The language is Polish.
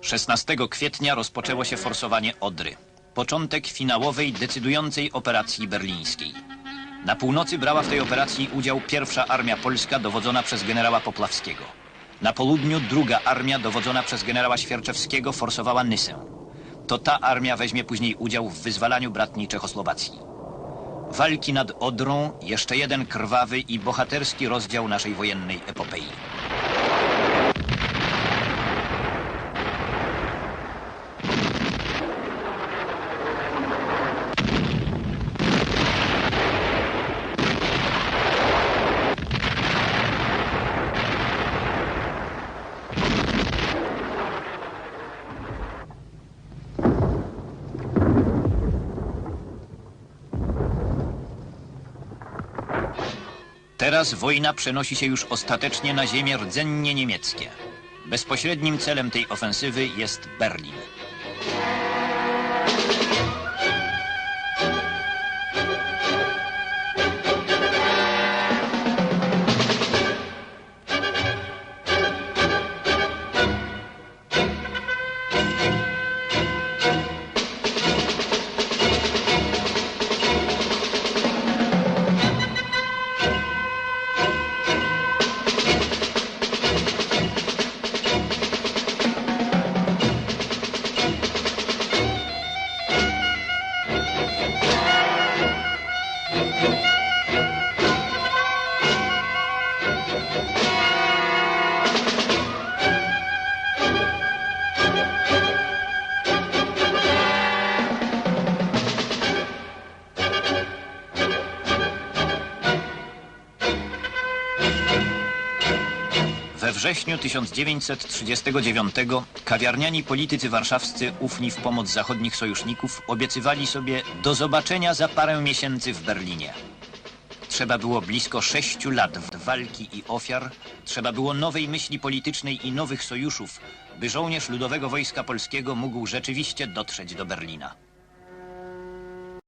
16 kwietnia rozpoczęło się forsowanie Odry. Początek finałowej, decydującej operacji berlińskiej. Na północy brała w tej operacji udział pierwsza armia polska dowodzona przez generała Poplawskiego. Na południu druga armia dowodzona przez generała Świerczewskiego forsowała Nysę. To ta armia weźmie później udział w wyzwalaniu bratniej Czechosłowacji. Walki nad Odrą, jeszcze jeden krwawy i bohaterski rozdział naszej wojennej epopei. Teraz wojna przenosi się już ostatecznie na ziemię rdzennie niemieckie. Bezpośrednim celem tej ofensywy jest Berlin. We wrześniu 1939 kawiarniani politycy warszawscy, ufni w pomoc zachodnich sojuszników, obiecywali sobie do zobaczenia za parę miesięcy w Berlinie. Trzeba było blisko sześciu lat walki i ofiar, trzeba było nowej myśli politycznej i nowych sojuszów, by żołnierz Ludowego Wojska Polskiego mógł rzeczywiście dotrzeć do Berlina.